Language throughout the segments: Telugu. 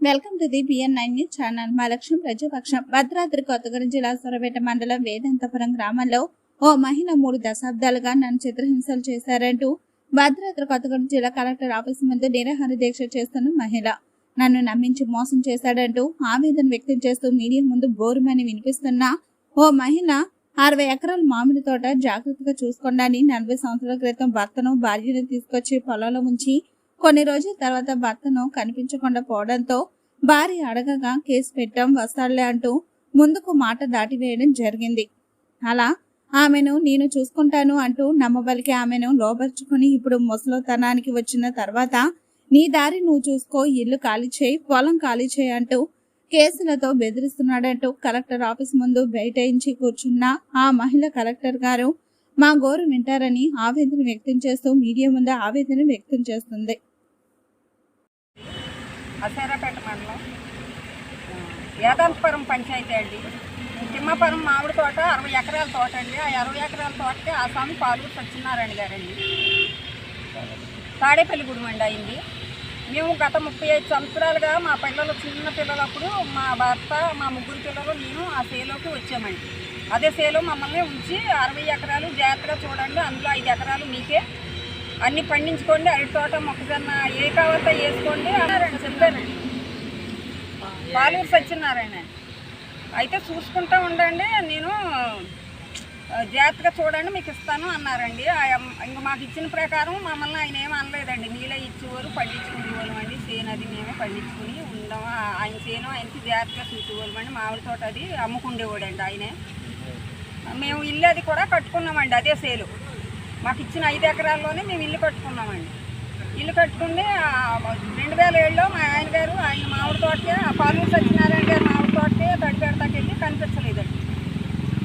Welcome to the BN nine news channel. మా లక్ష్యం ప్రజాపక్షం. భద్రాద్రి కొత్తగూడెం జిల్లా సొరపేట మండలం వేదాంతపురం గ్రామంలో ఓ మహిళ మూడు దశాబ్దాలుగా నన్ను చిత్రహింసలు చేశారంటూ భద్రాద్రి కొత్తగూడెం జిల్లా కలెక్టర్ ఆఫీస్ ముందు నిరాహార దీక్ష చేస్తున్న మహిళ నన్ను నమ్మించి మోసం చేశాడంటూ ఆవేదన వ్యక్తం చేస్తూ మీడియా ముందు బోరుమని వినిపిస్తున్న ఓ మహిళ అరవై ఎకరాల మామిడి తోట జాగ్రత్తగా చూసుకోండి నలభై సంవత్సరాల క్రితం భర్తను భార్యను తీసుకొచ్చి పొలంలో ఉంచి కొన్ని రోజుల తర్వాత భర్తను కనిపించకుండా పోవడంతో భార్య అడగగా కేసు పెట్టాం వస్తాడులే అంటూ ముందుకు మాట దాటివేయడం జరిగింది. అలా ఆమెను నేను చూసుకుంటాను అంటూ నమ్మబలికి ఆమెను లోపరుచుకుని ఇప్పుడు ముసలోతనానికి వచ్చిన తర్వాత నీ దారి నువ్వు చూసుకో ఇల్లు ఖాళీ చేయి పొలం ఖాళీ చేయి అంటూ కేసులతో బెదిరిస్తున్నాడంటూ కలెక్టర్ ఆఫీస్ ముందు బైఠాయించి కూర్చున్న ఆ మహిళ కలెక్టర్ గారు మా గోరు వింటారని ఆవేదన వ్యక్తం చేస్తూ మీడియా ముందు ఆవేదన వ్యక్తం చేస్తుంది. అసేరాపేట మండలం వేదాంతపురం పంచాయతీ అండి. తిమ్మపురం మామిడి తోట అరవై ఎకరాల తోట అండి. ఆ అరవై ఎకరాల తోటకి ఆ స్వామి పాలు సత్యనారాయణ గారండి. తాడేపల్లిగూడెం అండి అయింది. మేము గత ముప్పై ఐదు సంవత్సరాలుగా మా పిల్లలు చిన్న పిల్లలప్పుడు మా భర్త మా ముగ్గురు పిల్లలు నేను ఆ సేలోకి వచ్చామండి. అదే సేలో మమ్మల్ని ఉంచి అరవై ఎకరాలు జాగ్రత్తగా చూడండి. అందులో ఐదు ఎకరాలు మీకే. అన్ని పండించుకోండి అరటి తోట మొక్కజొన్న ఏ కావాలో వేసుకోండి అన్నారండి చెప్పానండి పాలూరు సత్యనారాయణ. అయితే చూసుకుంటా ఉండండి నేను జాగ్రత్తగా చూడండి మీకు ఇస్తాను అన్నారండి. ఆ ఇంక మాకు ఇచ్చిన ప్రకారం మమ్మల్ని ఆయన ఏం అనలేదండి. నీళ్ళే ఇచ్చేవారు పండించుకునేవాళ్ళం అండి. సేను అది మేమే పండించుకుని ఉందాం ఆయన సేను ఆయనకి జాగ్రత్తగా చూసేవాళ్ళం అండి. మామిడి తోట అది అమ్ముకుండేవాడండి ఆయనే. మేము ఇల్లు అది కూడా కట్టుకున్నామండి అదే సేలు. మాకు ఇచ్చిన ఐదు ఎకరాల్లోనే మేము ఇల్లు కట్టుకున్నామండి. ఇల్లు కట్టుకుని రెండు వేల ఏడులో మా ఆయన గారు ఆయన మామిడి తోటకే ఆ పాలూరు సత్యనారాయణ గారు మామిడి తోటకే తడిపెడతాకి వెళ్ళి కనిపించలేదండి.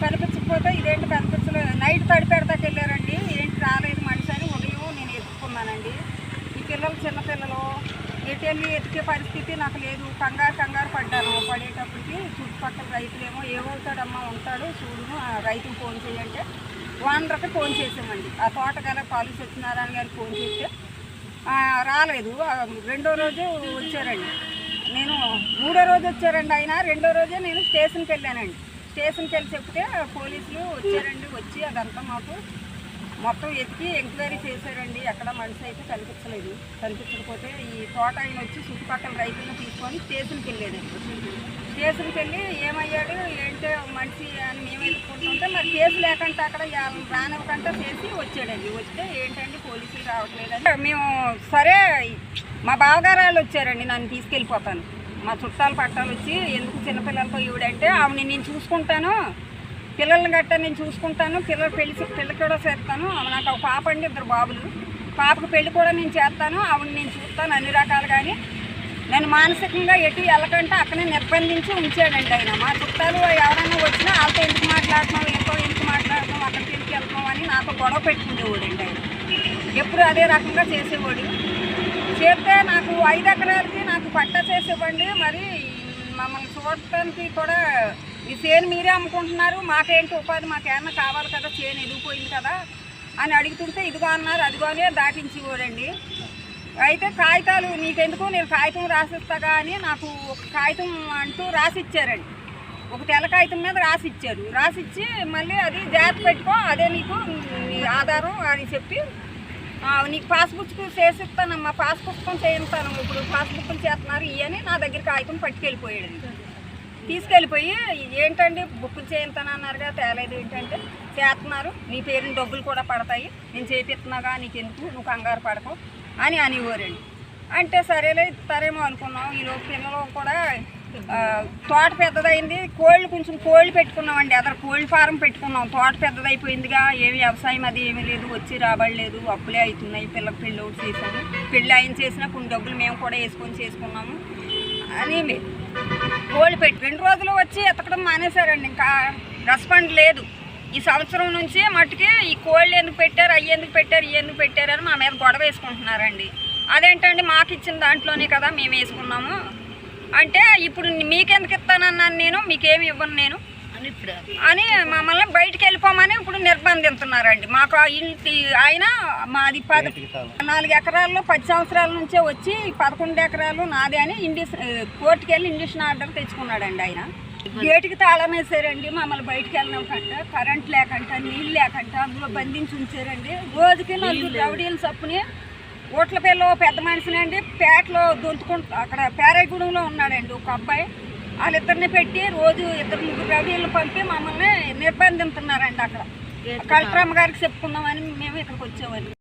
కనిపించకపోతే ఇదేంటి కనిపించలేదు నైట్ తడిపెడతాకి వెళ్ళారండి. ఏంటి రాలేదు మనిషి అని ఉదయం నేను ఎత్తుకున్నానండి. ఈ పిల్లలు చిన్న పిల్లలు ఎటు వెళ్ళి ఎత్తికే పరిస్థితి నాకు లేదు. కంగారు కంగారు పడ్డాను. పడేటప్పటికి చుట్టుపక్కల రైతులేమో ఏమవుతాడమ్మా? ఉంటాడు చూడును ఆ రైతుకు ఫోన్ చేయంటే ఓనర్కి ఫోన్ చేసామండి ఆ తోటగాల పాలు సత్యనారాయణ గారికి ఫోన్ చేస్తే రాలేదు. రెండో రోజు వచ్చారండి. నేను మూడో రోజు వచ్చారండి ఆయన. రెండో రోజే నేను స్టేషన్కి వెళ్ళానండి. స్టేషన్కి వెళ్ళి చెప్తే పోలీసులు వచ్చారండి. వచ్చి అదంతా మాకు మొత్తం ఎత్తి ఎంక్వైరీ చేశారండి. ఎక్కడ మనిషి అయితే కనిపించలేదు. కనిపించకపోతే ఈ తోట ఆయన వచ్చి చుట్టుపక్కల రైతులను తీసుకొని స్టేషన్కి వెళ్ళాడండి. స్టేషన్కి వెళ్ళి ఏమయ్యాడు ఏంటో మనిషి అని మేము ఎదుర్కొంటుంటే మరి కేసు లేకుండా అక్కడ యా- రానివ్వకుండా చేసి వచ్చాడండి. వస్తే ఏంటండి పోలీసులు రావట్లేదని. మేము సరే మా బావగారు వాళ్ళు వచ్చారండి నన్ను తీసుకెళ్ళిపోతాను. మా చుట్టాలు పట్టాలు వచ్చి ఎందుకు చిన్నపిల్లలతో ఈవిడంటే ఆవిడ నేను చూసుకుంటాను పిల్లల్ని గట్ట నేను చూసుకుంటాను పిల్లలు పెళ్ళి పిల్లకి కూడా చేస్తాను నాకు ఒక పాప అండి ఇద్దరు బాబులు. పాపకు పెళ్ళి కూడా నేను చేస్తాను ఆవిడ నేను చూస్తాను అన్ని రకాలు కానీ నేను మానసికంగా ఎటు వెళ్ళకంటే అక్కడే నిర్బంధించి ఉంచాడండి ఆయన. మా చుట్టాలు ఎవరైనా వచ్చినా వాళ్ళతో ఎందుకు మాట్లాడుతున్నాం ఎంతో ఎందుకు మాట్లాడుతున్నాం అక్కడికి ఎందుకు వెళ్తున్నావు అని నాతో గొడవ పెట్టుకునేవాడండి ఆయన. ఎప్పుడు అదే రకంగా చేసేవాడు. చేస్తే నాకు ఐదు ఎకరాలకి నాకు పట్ట చేసేవ్వండి మరి మమ్మల్ని చూడటానికి కూడా ఈ చేను మీరే అమ్ముకుంటున్నారు మాకేంటి ఉపాధి మాకేమన్నా కావాలి కదా చేను ఎదిగిపోయింది కదా అని అడుగుతుంటే ఇదిగో అన్నారు అదిగోనే దాటించేవాడండి. అయితే కాగితాలు నీకెందుకు? నేను కాగితం రాసిస్తాగా అని నాకు ఒక కాగితం అంటూ రాసి ఇచ్చారండి ఒక తెల్ల కాగితం మీద రాసిచ్చారు. రాసిచ్చి మళ్ళీ అది జాగ్రత్త పెట్టుకో అదే నీకు నీ ఆధారం అని చెప్పి నీకు పాస్బుక్ చేసిస్తానమ్మా పాస్ చేయిస్తాను. ఇప్పుడు పాస్బుక్లు చేస్తున్నారు ఇవని నా దగ్గర కాగితం పట్టుకెళ్ళిపోయాడు తీసుకెళ్ళిపోయి ఏంటండి? బుక్ చేయించానన్నారుగా తేలేదు ఏంటంటే? చేస్తున్నారు నీ పేరుని డబ్బులు కూడా పడతాయి. నేను చేపిస్తున్నాగా నీకు ఎందుకు నువ్వు కంగారు పడకు అని అనేవారండి. అంటే సరేలే ఇస్తారేమో అనుకున్నాం. ఈలోపు పిల్లలు కూడా తోట పెద్దదైంది. కోళ్ళు కొంచెం కోళ్ళు పెట్టుకున్నామండి. అదర్ కోళ్ళ ఫారం పెట్టుకున్నాం. తోట పెద్దదైపోయిందిగా. ఏమి వ్యవసాయం అది ఏమీ లేదు. వచ్చి రాబడలేదు. అప్పులే అవుతున్నాయి. పిల్లకి పెళ్ళి ఒకటి చేసాము పెళ్ళి ఆయన చేసినా కొన్ని డబ్బులు మేము కూడా వేసుకొని చేసుకున్నాము. అని కోళ్ళు పెట్టి రెండు రోజులు వచ్చి ఎతకడం మానేశారండి. ఇంకా రెస్పాండ్ లేదు. ఈ సంవత్సరం నుంచి మట్టుకి ఈ కోళ్ళు ఎందుకు పెట్టారు అవి ఎందుకు పెట్టారు ఇవి ఎందుకు పెట్టారు అని మా మీద గొడవ వేసుకుంటున్నారండి. అదేంటండి మాకు ఇచ్చిన దాంట్లోనే కదా మేము వేసుకున్నాము. అంటే ఇప్పుడు మీకెందుకు ఇస్తానన్నాను నేను మీకేమి ఇవ్వను నేను? అని మమ్మల్ని బయటికి వెళ్ళిపోమని ఇప్పుడు నిర్బంధిస్తున్నారండి మాకు ఆ ఇంటి ఆయన మాది పది నాలుగు ఎకరాల్లో పది సంవత్సరాల నుంచే వచ్చి పదకొండు ఎకరాలు నాదే అని ఇండిస్ కోర్టుకి వెళ్ళి ఇండిషన్ ఆర్డర్ తెచ్చుకున్నాడండి ఆయన. గేటుకి తాళం వేసారండి మమ్మల్ని బయటికి వెళ్ళినాకంట కరెంట్ లేకంట నీళ్ళు లేకంట అందులో బంధించి ఉంచారండి. రోజుకి నలుగురు రౌడీలు చప్పుని ఓట్ల పిల్ల పెద్ద మనిషిని అండి పేటలో దొంతుకుంటూ అక్కడ పేరాగూడెంలో ఉన్నాడండి ఒక అబ్బాయి. వాళ్ళిద్దరిని పెట్టి రోజు ఇద్దరు ముగ్గురు రౌడీలను పంపి మమ్మల్ని నిర్బంధిస్తున్నారండి అక్కడ. కలెక్టర్ అమ్మ గారికి చెప్పుకుందామని మేము ఇక్కడికి వచ్చామండి